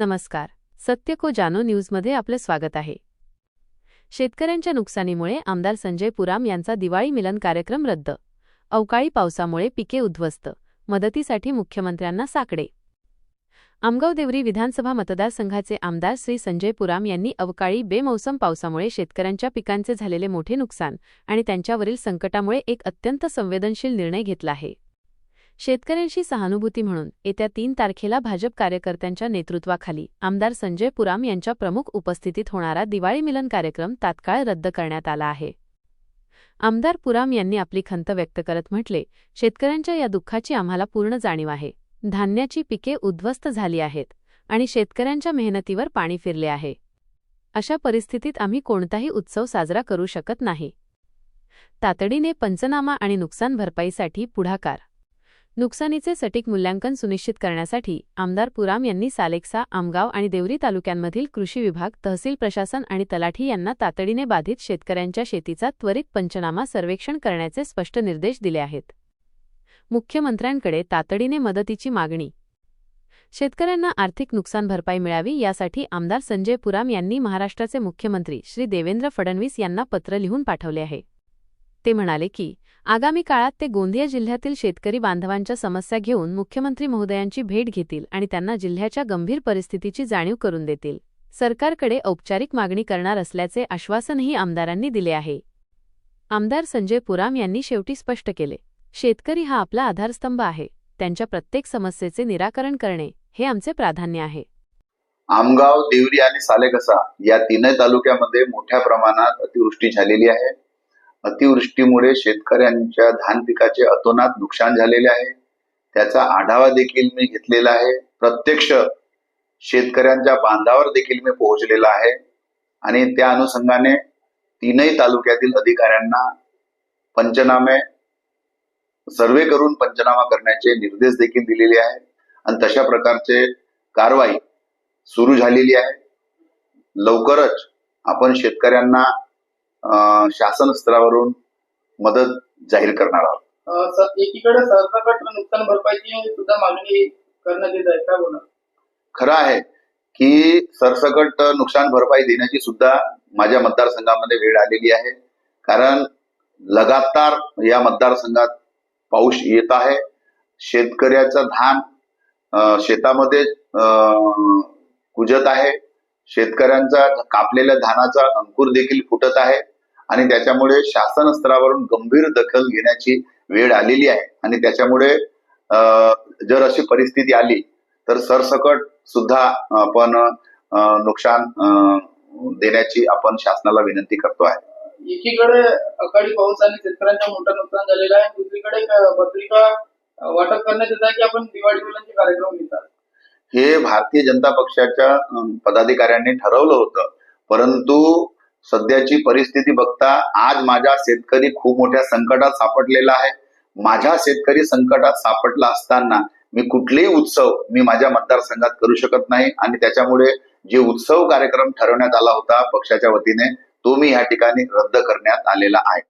नमस्कार. सत्य को जानो न्यूजमध्ये आपलं स्वागत आहे. शेतकऱ्यांच्या नुकसानीमुळे आमदार संजय पुराम यांचा दिवाळी मिलन कार्यक्रम रद्द. अवकाळी पावसामुळे पिके उद्ध्वस्त मदतीसाठी मुख्यमंत्र्यांना साकडे. आमगाव देवरी विधानसभा मतदारसंघाचे आमदार श्री संजय पुराम यांनी अवकाळी बेमौसम पावसामुळे शेतकऱ्यांच्या पिकांचे झालेले मोठे नुकसान आणि त्यांच्यावरील संकटामुळे एक अत्यंत संवेदनशील निर्णय घेतला आहे. शेतकऱ्यांशी सहानुभूती म्हणून येत्या तीन तारखेला भाजप कार्यकर्त्यांच्या नेतृत्वाखाली आमदार संजय पुराम यांच्या प्रमुख उपस्थितीत होणारा दिवाळी मिलन कार्यक्रम तात्काळ रद्द करण्यात आला आहे. आमदार पुराम यांनी आपली खंत व्यक्त करत म्हटले शेतकऱ्यांच्या या दुःखाची आम्हाला पूर्ण जाणीव आहे. धान्याची पिके उद्ध्वस्त झाली आहेत आणि शेतकऱ्यांच्या मेहनतीवर पाणी फिरले आहे. अशा परिस्थितीत आम्ही कोणताही उत्सव साजरा करू शकत नाही. तातडीने पंचनामा आणि नुकसान भरपाईसाठी पुढाकार नुकसानीचे सटीक मूल्यांकन सुनिश्चित करण्यासाठी आमदार पुराम यांनी सालेक्सा आमगाव आणि देवरी तालुक्यांमधील कृषी विभाग तहसील प्रशासन आणि तलाठी यांना तातडीने बाधित शेतकऱ्यांच्या शेतीचा त्वरित पंचनामा सर्वेक्षण करण्याचे स्पष्ट निर्देश दिले आहेत. मुख्यमंत्र्यांकडे तातडीने मदतीची मागणी. शेतकऱ्यांना आर्थिक नुकसान भरपाई मिळावी यासाठी आमदार संजय पुराम यांनी महाराष्ट्राचे मुख्यमंत्री श्री देवेंद्र फडणवीस यांना पत्र लिहून पाठवले आहे. ते म्हणाले की आगामी काळात ते गोंदिया जिल्ह्यातील शेतकरी बांधवांच्या समस्या घेऊन मुख्यमंत्री महोदयांची भेट घेतील आणि त्यांना जिल्ह्याच्या गंभीर परिस्थितीची जाणीव करून देतील. सरकारकडे औपचारिक मागणी करणार असल्याचे आश्वासनही आमदारांनी दिले आहे. आमदार संजय पुराम यांनी शेवटी स्पष्ट केले शेतकरी हा आपला आधारस्तंभ आहे. त्यांच्या प्रत्येक समस्येचे निराकरण करणे हे आमचे प्राधान्य आहे. आमगाव देवरी आणि सालेकसा या तीनही तालुक्यामध्ये मोठ्या प्रमाणात अतिवृष्टी झालेली आहे. अतिवृष्टीमुळे शेतकऱ्यांच्या धान पिकाचे अतोनात नुकसान झालेले आहे. त्याचा आढावा देखील मी घेतलेला आहे. प्रत्यक्ष शेतकऱ्यांच्या बांधावर देखील मी पोहोचलेला आहे. आणि त्या अनुषंगाने तीनही तालुक्यातील अधिकाऱ्यांना पंचनामे सर्वे करून पंचनामा करण्याचे निर्देश देखील दिलेले आहे आणि तशा प्रकारचे कारवाई सुरू झालेली आहे. लवकरच आपण शेतकऱ्यांना शासन स्तरावरून मदत जाहीर करणार आहोत. एकीकडे सरसकट नुकसान भरपाईची सुद्धा मागणी करण्यात येत आहे काय बोला खरं आहे की सरसकट नुकसान भरपाई देण्याची सुद्धा माझ्या मतदारसंघामध्ये वेळ आलेली आहे. कारण लगातार या मतदारसंघात पाऊस येत आहे. शेतकऱ्याचं धान शेतामध्ये कुजत आहे. शेतकऱ्यांचा कापलेल्या धानाचा अंकुर देखील फुटत आहे. आणि त्याच्यामुळे शासन स्तरावरून गंभीर दखल घेण्याची वेळ आलेली आहे. आणि त्याच्यामुळे जर अशी परिस्थिती आली तर सरसकट सुद्धा आपण नुकसान देण्याची आपण शासनाला विनंती करतो आहे. एकीकडे अकाळी पाऊस आणि शेतकऱ्यांचं मोठं नुकसान झालेलं आहे. दुसरीकडे पत्रिका वाटप करण्यात येत आहे की आपण दिवाळी मिलनचे कार्यक्रम घेतात. हे भारतीय जनता पक्षाच्या पदाधिकाऱ्यांनी ठरवलं होतं. परंतु सध्याची परिस्थिती बघता आज माझा शेतकरी खूप मोठ्या संकटात सापडलेला आहे. माझा शेतकरी संकटात सापडला असताना मी कुठलेही उत्सव मी माझ्या मतदारसंघात करू शकत नाही आणि त्याच्यामुळे जे उत्सव कार्यक्रम ठरवण्यात आला होता पक्षाच्या वतीने तो मी ह्या ठिकाणी रद्द करण्यात आलेला आहे.